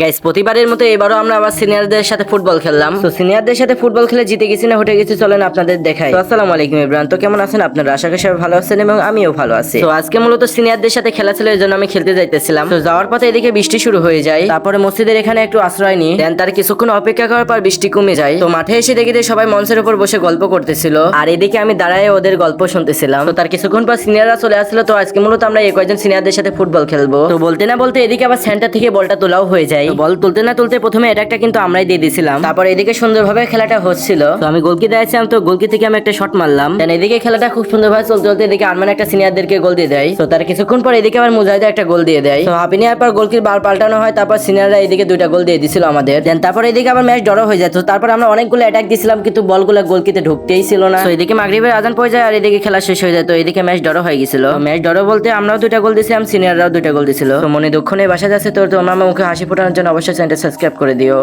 Guys প্রতিবারের মতো এবারও আমরা আবার সিনিয়রদের সাথে ফুটবল খেললাম। তো সিনিয়রদের সাথে ফুটবল খেলে জিতে গেছি না, হটে গেছি, চলেন আপনাদের দেখাই। তো আসসালামু আলাইকুম ইব্রাহিম তো কেমন আছেন আপনারা? আশা করি সবাই ভালো আছেন এবং আমিও ভালো আছি। তো আজকে মূলত সিনিয়রদের সাথে খেলা ছিল এই জন্য আমি খেলতে যাইতেছিলাম। তো যাওয়ার পথে এদিকে বৃষ্টি শুরু হয়ে যায়। তারপরে মসজিদের এখানে একটু আশ্রয় নিই। দেন তার কিছুক্ষণ অপেক্ষা করার পর বৃষ্টি কমে যায়। তো মাঠে এসে দেখি সবাই মঞ্চের উপর বসে গল্প করতেছিল। আর এদিকে আমি দাঁড়ায় ওদের গল্প শুনতেছিলাম। তো তার কিছুক্ষণ পর সিনিয়ররা চলে আসলো। তো আজকে মূলত আমরা এই কয়েকজন সিনিয়রদের সাথে ফুটবল খেলব। তো বলতে না বলতে এদিকে আবার সেন্টার থেকে বলটা তোলাও হয়ে যায়। তো বল, তুলতে না তুলতে প্রথমে এটা কিন্তু আমরাই দিয়ে দিয়েছিলাম তারপর এদিকে সুন্দরভাবে খেলাটা হচ্ছিল। তো আমি গোলকি দিয়েছিলাম তো গোলকি থেকে আমি একটা শট মারলাম। দেন এদিকে খেলাটা খুব সুন্দরভাবে চলতে চলতে এদিকে আরমান একটা সিনিয়রদেরকে গোল দিয়ে দেয়। তো তার কিছুক্ষণ পর এদিকে আবার মুজাহিদা একটা গোল দিয়ে দেয়। তো হাফি নেওয়ার পর গোলকির বার পাল্টানো হয়, তারপর সিনিয়ররা এদিকে দুইটা গোল দিয়ে দিছিল আমাদের। দেন তারপর এদিকে আবার ম্যাচ ড্র হয়ে যায়। তো তারপর আমরা অনেকগুলো অ্যাটাক দিছিলাম, কিন্তু বলগুলো গোলকিতে ঢুকতেই ছিল না। তো এদিকে মাগরিবের আজান পড়ে যায় আর এদিকে খেলা শেষ হয়ে যায়। তো এদিকে ম্যাচ ড্র হয়ে গেছিল। ম্যাচ ড্র বলতে আমরাও দুইটা গোল দিয়েছিলাম সিনিয়ররাও দুইটা গোল দিছিল। তো মনে দুঃখ নেই বাসা যাচ্ছে তো আমার মুখে হাসি ফোটানোর জন্য অবশ্যই চ্যানেলটা সাবস্ক্রাইব করে দিও।